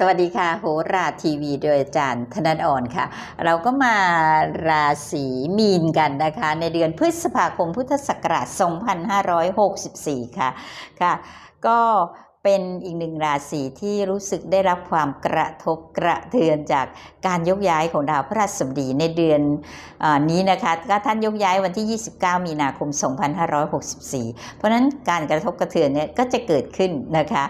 สวัสดีค่ะ โหราทีวีโดยอาจารย์ธนันอ่อนค่ะ เราก็มาราศีมีนกันนะคะ ในเดือนพฤษภาคมพุทธศักราช 2564 ค่ะค่ะ ก็ เป็นอีกหนึ่งราศีที่รู้สึกได้รับความกระทบกระเทือนจากการยกย้ายของดาวพระราชบดีในเดือนอนี้นะคะก็ท่านยกย้ายวันที่ 29 มีนาคม 2564 เพราะนั้นการกระทบกระเทือนเนี่ยก็จะเกิดขึ้นนะคะ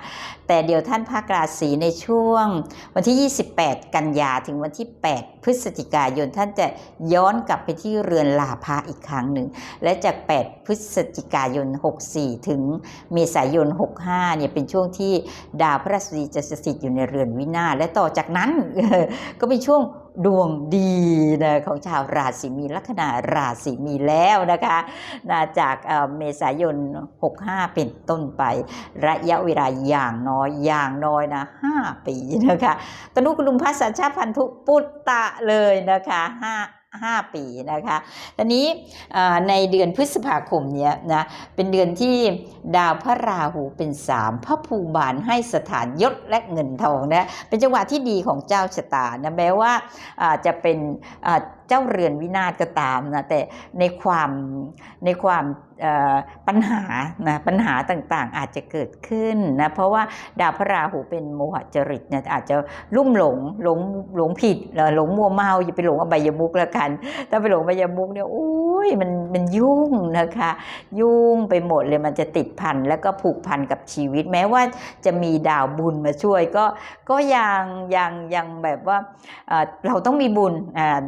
แต่เดี๋ยวท่านภาคราศีในช่วงวันที่ 28 กันยาถึงวันที่ 8 พฤศจิกายนท่านจะย้อนกลับไปที่เรือนลาภะอีกครั้งหนึ่ง และจาก 8 พฤศจิกายน 64 ถึงเมษายน 65 เนี่ยเป็นช่วงที่ดาวพระราชดีจะสถิตอยู่ในเรือนวินาศและต่อจากนั้นก็เป็นช่วงดวงดีนะของชาวราศีมีลัคนาราศีมีแล้วนะคะนะจากเมษายน 65 เป็นต้นไป ระยะเวลาอย่างน้อยอย่างน้อยนะ5ปีนะคะตนุกุลุมพัสสัญชาพันธุปุตตะเลยนะคะ5 5 ปีนะคะตอนนี้ในเดือนพฤษภาคมเนี้ยนะเป็นเดือนที่ดาวพระราหูเป็นสามพระภูบาลให้สถานยศและเงินทองนะเป็นจังหวะที่ดีของเจ้าชะตานะแม้ว่าจะเป็นเจ้าเรือนวินาศก็ตามนะแต่ในความในความ ปัญหานะปัญหาต่างๆ อาจจะเกิดขึ้นนะเพราะว่าดาวพระราหูเป็นโมหจริตเนี่ยอาจจะลุ่มหลงหลงหลงผิดเอ่อหลงมัวเมาอย่าไปหลงอบายมุกแล้วกัน ถ้าไปหลงอบายมุกเนี่ยโอ้ยมันมันยุ่งนะคะ ยุ่งไปหมดเลยมันจะติดพันแล้วก็ผูกพันกับชีวิต แม้ว่าจะมีดาวบุญมาช่วยก็ก็ยังยังยังแบบว่าเราต้องมีบุญ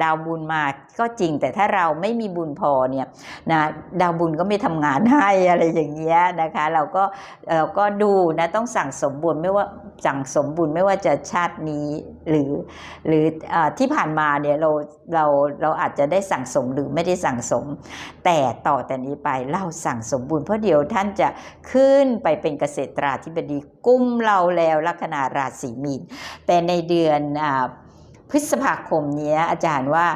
ดาวบุญมาก็จริง แต่ถ้าเราไม่มีบุญพอเนี่ยนะดาวบุญก็ไม่ทำงานให้อะไรอย่างเงี้ยนะคะ เราก็เราก็ดูนะต้องสั่งสมบุญไม่ว่าสั่งสมบุญไม่ว่าจะชาตินี้หรือหรืออที่ผ่านมาเนี่ยเราเราเราอาจจะได้สั่งสมหรือไม่ได้สั่งสม แต่ต่อแต่นี้ไปเราสั่งสมบุญเพราะเดี๋ยวท่านจะขึ้นไปเป็นเกษตราธิบดีกุมเราแล้วลัคนาราศีมีนแต่ในเดือนอา ฤษภาคมนี้อาจารย์ว่า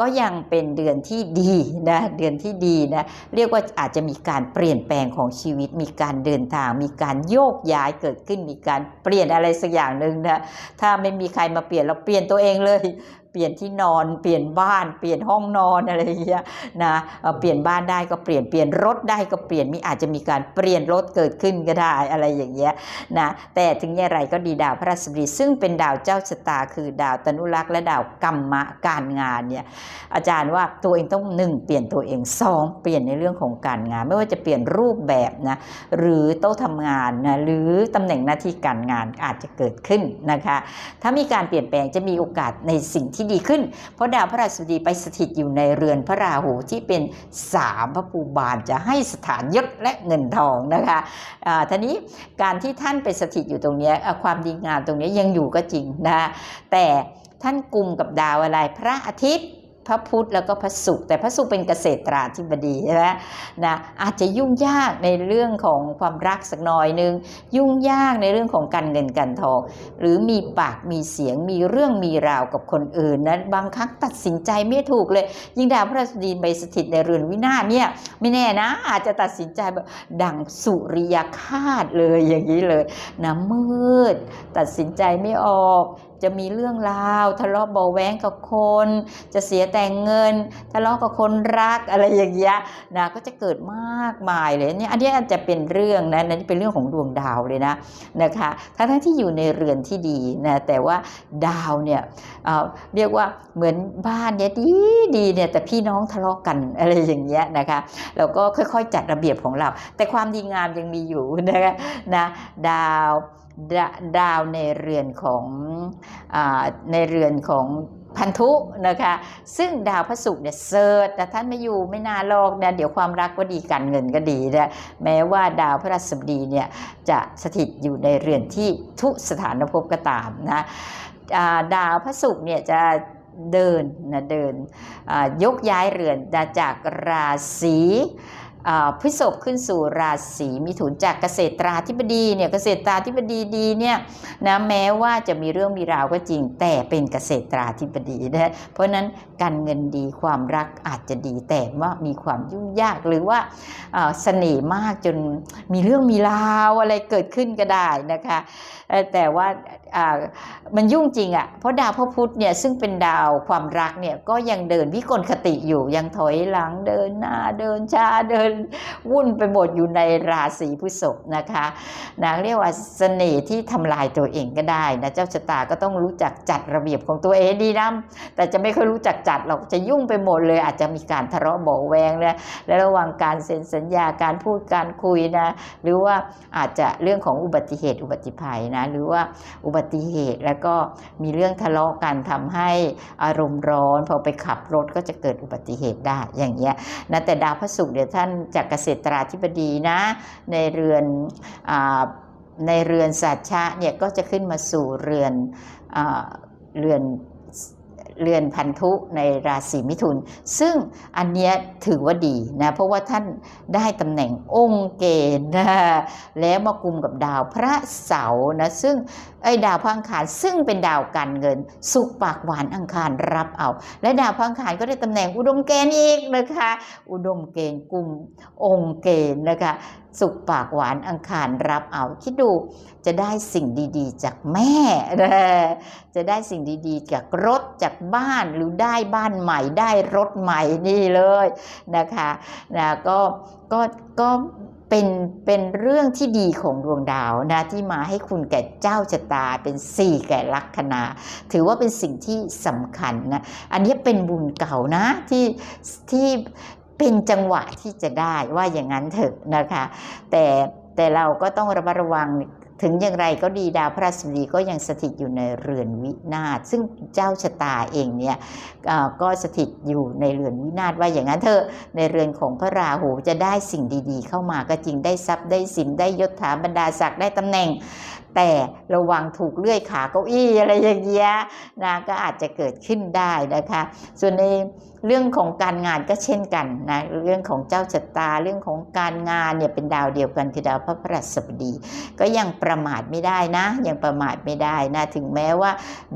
ก็ยังเป็นเดือนที่ดีนะเดือนที่ดีนะเรียกว่าอาจจะมีการเปลี่ยนแปลงของชีวิต มีการเดินทาง มีการโยกย้ายเกิดขึ้น มีการเปลี่ยนอะไรสักอย่างหนึ่งนะถ้าไม่มีใครมาเปลี่ยนเราเปลี่ยนตัวเองเลย เปลี่ยนที่นอนเปลี่ยนบ้านเปลี่ยนห้องนอนอะไรอย่างเงี้ยนะเอ่อเปลี่ยนบ้านได้ก็เปลี่ยนเปลี่ยนรถได้ก็เปลี่ยนมีอาจจะมีการเปลี่ยนรถเกิดขึ้นก็ได้อะไรอย่างเงี้ยนะแต่ถึงอย่างไรก็ดีดาวพระราชบดีซึ่งเป็นดาวเจ้าชะตา คือดาวตนุรักษ์และดาวกรรมะการงานเนี่ยอาจารย์ว่าตัวเองต้องหนึ่งเปลี่ยนตัวเองสองเปลี่ยนในเรื่องของการงาน ไม่ว่าจะเปลี่ยนรูปแบบนะหรือโต๊ะทำงานนะหรือตำแหน่งหน้าที่การงานอาจจะเกิดขึ้นนะคะ ถ้ามีการเปลี่ยนแปลงจะมีโอกาสในสิ่งที่ดีขึ้น เพราะดาวพระราชบดีไปสถิตอยู่ในเรือนพระราหูที่เป็นสามพระภูบาลจะให้สถานยศและเงินทองนะคะท่าทีนี้การที่ท่านไปสถิตอยู่ตรงนี้ความดีงามตรงนี้ยังอยู่ก็จริงนะแต่ท่านกลุ่มกับดาวอะไรพระอาทิตย์ พระพุธแล้วก็พระศุกร์แต่พระศุกร์เป็นเกษตราธิบดีใช่ไหมนะอาจจะยุ่งยากในเรื่องของความรักสักหน่อยหนึง ยุ่งยากในเรื่องของการเงินการทอง หรือมีปากมีเสียงมีเรื่องมีราวกับคนอื่นนะบางครั้งตัดสินใจไม่ถูกเลย ยิ่งดาวพระราชบดีไปสถิตในเรือนวินาศเนี่ยไม่แน่นะ อาจจะตัดสินใจแบบดังสุริยคาตเลยอย่างนี้เลยนะมืด ตัดสินใจไม่ออก จะมีเรื่องราว ทะเลาะเบาะแว้งกับคน จะเสียแต่งเงิน ทะเลาะกับคนรักอะไรอย่างเงี้ยนะก็จะเกิดมากมายเลยเนี่ยอันนี้อาจจะเป็นเรื่องนะนั่นเป็นเรื่องของดวงดาวเลยนะนะคะทั้งทั้งที่อยู่ในเรือนที่ดีนะแต่ว่าดาวเนี่ยเออเรียกว่าเหมือนบ้านเนี่ยดีดีเนี่ยแต่พี่น้องทะเลาะกันอะไรอย่างเงี้ยนะคะเราก็ค่อยๆ จัดระเบียบของเรา แต่ความดีงามยังมีอยู่นะคะนะดาว ดาวในเรือนของอในเรือนของพันธุนะคะ ซึ่งดาวพระศุกร์เนี่ยเซิร์ชแต่ท่านไม่อยู่ไม่นานหรอกนะเดี๋ยวความรักก็ดีการเงินก็ดีนะแม้ว่าดาวพระราชบดีเนี่ยจะสถิตอยู่ในเรือนที่ทุสถานภพก็ตามนะาดาวพระศุกร์เนี่ยจะเดินนะเดินยกย้ายเรือนจากราศี พฤษภขึ้นสู่ราศีมิถุนจากเกษตราธิบดีเนี่ยเกษตราธิบดีดีเนี่ยนะแม้ว่าจะมีเรื่องมีราวก็จริงแต่เป็นเกษตราธิบดีนะเพราะนั้นการเงินดีความรักอาจจะดีแต่ว่ามีความยุ่งยากหรือว่าเสน่ห์มากจนมีเรื่องมีราวอะไรเกิดขึ้นก็ได้นะคะแต่ว่าอ่ามันยุ่งจริงอะ่ะเพราะดาวพระพุธเนี่ยซึ่งเป็นดาวความรักเนี่ยก็ยังเดินวิกลคติอยู่ยังถอยหลังเดินหน้าเดินช้าเดินวุ่นไปหมดอยู่ในราศีพฤษภนะคะนะเรียกว่าเสน่ห์ที่ทำลายตัวเองก็ได้นะเจ้าชะตาก็ต้องรู้จักจัดระเบียบของตัวเองดีนะแต่จะไม่ค่อยรู้จักจัดหรอกจะยุ่งไปหมดเลยอาจจะมีการทะเลาะเบาแวงนะและระหว่างการเซ็นสัญญาการพูดการคุยนะหรือว่าอาจจะเรื่องของอุบัติเหตุอุบัติภัยนะหรือว่าอุบัติเหตุแล้วก็มีเรื่องทะเลาะกันทำให้อารมณ์ร้อนพอไปขับรถก็จะเกิดอุบัติเหตุได้อย่างเงี้ยนะแต่ดาวพระศุกร์เดี๋ยวท่านจากเกษตราธิบดีนะ ในเรือนอในเรือนสัชชะเนี่ยก็จะขึ้นมาสู่เรือนอเรือนเรือนพันธุในราศีมิถุน ซึ่งอันเนี้ยถือว่าดีนะเพราะว่าท่านได้ตำแหน่งองค์เกณฑ์นะแล้วมากุมกับดาวพระเสาร์นะซึ่ง ไอ้ดาวพังคารซึ่งเป็นดาวการเงิน สุขปากหวานอังคารรับเอา และดาวพังคารก็ได้ตำแหน่งอุดมเกณฑ์อีกนะคะ อุดมเกณฑ์กลุ่มองค์เกณฑ์นะคะ สุขปากหวานอังคารรับเอา คิดดูจะได้สิ่งดีๆ จากแม่ จะได้สิ่งดีๆ จากรถจากบ้านหรือได้บ้านใหม่ได้รถใหม่นี่เลยนะคะนะก็ก็ก็ เป็นเป็นเรื่องที่ดีของดวงดาวนะที่มาให้คุณแก่เจ้าชะตาเป็นสี่แก่ลัคนา ถือว่าเป็นสิ่งที่สำคัญนะอันนี้เป็นบุญเก่านะที่ที่เป็นจังหวะที่จะได้ว่าอย่างนั้นเถอะนะคะ แต่แต่เราก็ต้องระมัดระวัง ถึงอย่างไรก็ดีดาวพระราชบดีก็ยังสถิตอยู่ในเรือนวินาศซึ่งเจ้าชะตาเองเนี่ยก็สถิตอยู่ในเรือนวินาศว่าอย่างนั้นเถอะในเรือนของพระราหูจะได้สิ่งดีๆ เข้ามาก็จริงได้ทรัพย์ได้สินได้ยศถาบรรดาศักดิ์ได้ตำแหน่ง แต่ระวังถูกเลื่อยขาเก้าอี้อะไรอย่างเงี้ยนะก็อาจจะเกิดขึ้นได้นะคะ ส่วนใน เรื่องของการงานก็เช่นกันนะเรื่องของเจ้าชะตาเรื่องของการงานเนี่ยเป็นดาวเดียวกันคือดาวพระพฤหัสบดี ก็ยังประมาทไม่ได้นะยังประมาทไม่ได้นะถึงแม้ว่า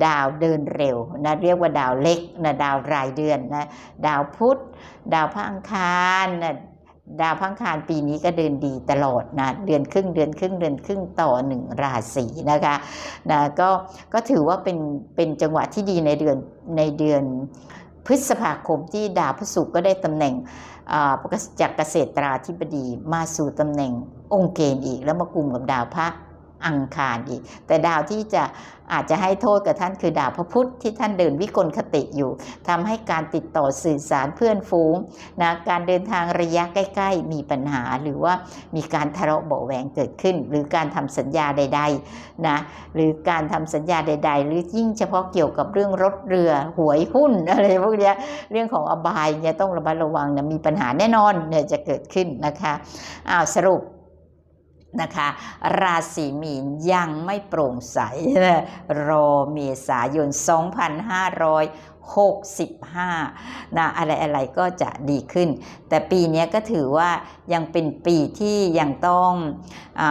ดาวเดินเร็วนะเรียกว่าดาวเล็กนะดาวรายเดือนนะดาวพุธ ดาวพระอังคารนะดาวพังคารปีนี้ก็เดินดีตลอดนะเดือนครึ่งเดือนครึ่งเดือนครึ่งต่อหนึ่งราศีนะคะนะก็ก็ถือว่าเป็นเป็นจังหวะที่ดีในเดือนในเดือน พฤษภาคมที่ดาวพฤศุกร์ก็ได้ตำแหน่งจากเกษตราธิบดีมาสู่ตำแหน่งองค์เกณฑ์อีกแล้วมากลุ่มกับดาวพระ อังคารอีก แต่ดาวที่จะอาจจะให้โทษกับท่านคือดาวพระพุธที่ท่านเดินวิกลคติอยู่ทำให้การติดต่อสื่อสารเพื่อนฝูงนะการเดินทางระยะใกล้ๆ มีปัญหาหรือว่ามีการทะเลาะเบาแหวงเกิดขึ้น หรือการทำสัญญาใดๆนะหรือการทำสัญญาใด ๆ หรือยิ่งเฉพาะเกี่ยวกับเรื่องรถเรือหวยหุ้นอะไรพวกนี้เรื่องของอบายเนี่ยต้องระมัดระวังนะมีปัญหาแน่นอนเนี่ยจะเกิดขึ้นนะคะอ้าวสรุป นะคะ ราศีมีนยังไม่โปร่งใส รอเมษายน 65นะอะไรอะไรก็จะดีขึ้น แต่ปีนี้ก็ถือว่ายังเป็นปีที่ยังต้องอ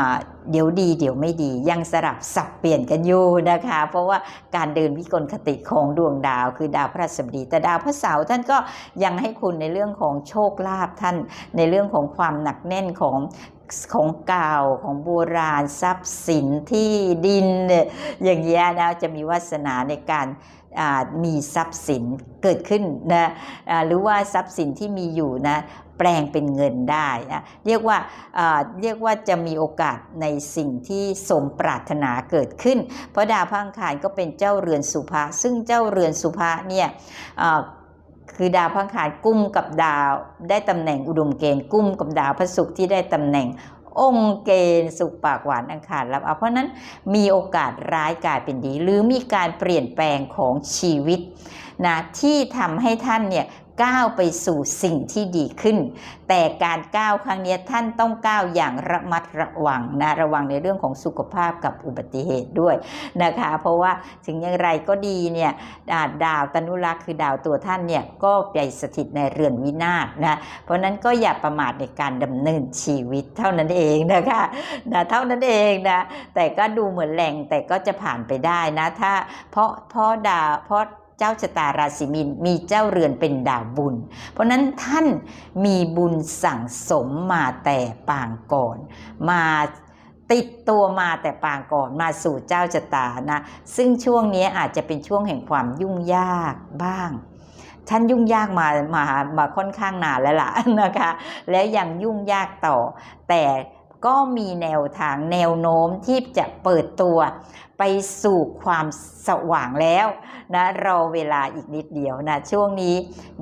เดี๋ยวดีเดี๋ยวไม่ดียังสลับสับเปลี่ยนกันอยู่นะคะ เพราะว่าการเดินวิกลคติของดวงดาวคือดาวพระราชบดี แต่ดาวพระเสาร์ท่านก็ยังให้คุณในเรื่องของโชคลาภท่านในเรื่องของความหนักแน่นของของเก่าของโบราณทรัพย์สินที่ดินเนี่ยอย่างเงี้ยนะจะมีวาสนาในการ มีทรัพย์สินเกิดขึ้นนะหรือว่าทรัพย์สินที่มีอยู่นะแปลงเป็นเงินได้นะเรียกว่าเรียกว่าจะมีโอกาสในสิ่งที่สมปรารถนาเกิดขึ้น เพราะดาวพังคารก็เป็นเจ้าเรือนสุภะซึ่งเจ้าเรือนสุภะเนี่ยคือดาวพังคารกุ้มกับดาวได้ตำแหน่งอุดมเกณฑ์กุ้มกับดาวพระศุกร์ที่ได้ตำแหน่ง องค์เกณฑ์สุขปากหวานอังคารรับเอาเพราะนั้นมีโอกาสร้ายกลายเป็นดี หรือมีการเปลี่ยนแปลงของชีวิตนะที่ทำให้ท่านเนี่ย ก้าวไปสู่สิ่งที่ดีขึ้น แต่การก้าวครั้งนี้ท่านต้องก้าวอย่างระมัดระวังนะระวังในเรื่องของสุขภาพกับอุบัติเหตุด้วยนะคะ เพราะว่าถึงอย่างไรก็ดีเนี่ยดาวตนุรักษ์คือดาวตัวท่านเนี่ยก็ไปสถิตในเรือนวินาศนะเพราะนั้นก็อย่าประมาทในการดำเนินชีวิตเท่านั้นเองนะคะนะเท่านั้นเองนะแต่ก็ดูเหมือนแหล่งแต่ก็จะผ่านไปได้นะถ้าเพราะเพราะดาวเพราะ เจ้าชะตาราศีมีนมีเจ้าเรือนเป็นดาวบุญ เพราะฉะนั้นท่านมีบุญสั่งสมมาแต่ปางก่อน มาติดตัวมาแต่ปางก่อนมาสู่เจ้าชะตานะ ซึ่งช่วงนี้อาจจะเป็นช่วงแห่งความยุ่งยากบ้างท่านยุ่งยากมามามาค่อนข้างนานแล้วล่ะนะคะ แล้วยังยุ่งยากต่อ แต่ ก็มีแนวทางแนวโน้มที่จะเปิดตัวไปสู่ความสว่างแล้วนะรอเวลาอีกนิดเดียวนะช่วงนี้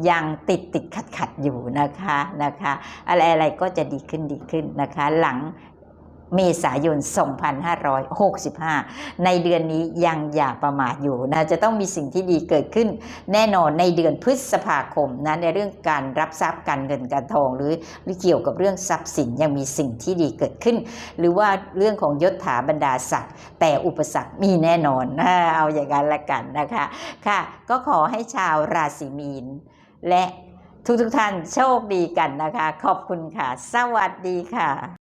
ยังติดติดขัดขัดอยู่นะคะนะคะ อะไรอะไรก็จะดีขึ้นดีขึ้นนะคะ หลัง เมษายน 2565 ในเดือนนี้ยังอย่าประมาทอยู่นะจะต้องมีสิ่งที่ดีเกิดขึ้น แน่นอนในเดือนพฤษภาคมนะในเรื่องการรับทรัพย์การเงินการทอง หรือหรือเกี่ยวกับเรื่องทรัพย์สินยังมีสิ่งที่ดีเกิดขึ้น หรือว่าเรื่องของยศถาบรรดาศักดิ์แต่อุปสรรคมีแน่นอนนะเอาอย่างนั้นละกันนะคะค่ะ ก็ขอให้ชาวราศีมีน และทุกๆท่านโชคดีกันนะคะ ขอบคุณค่ะ สวัสดีค่ะ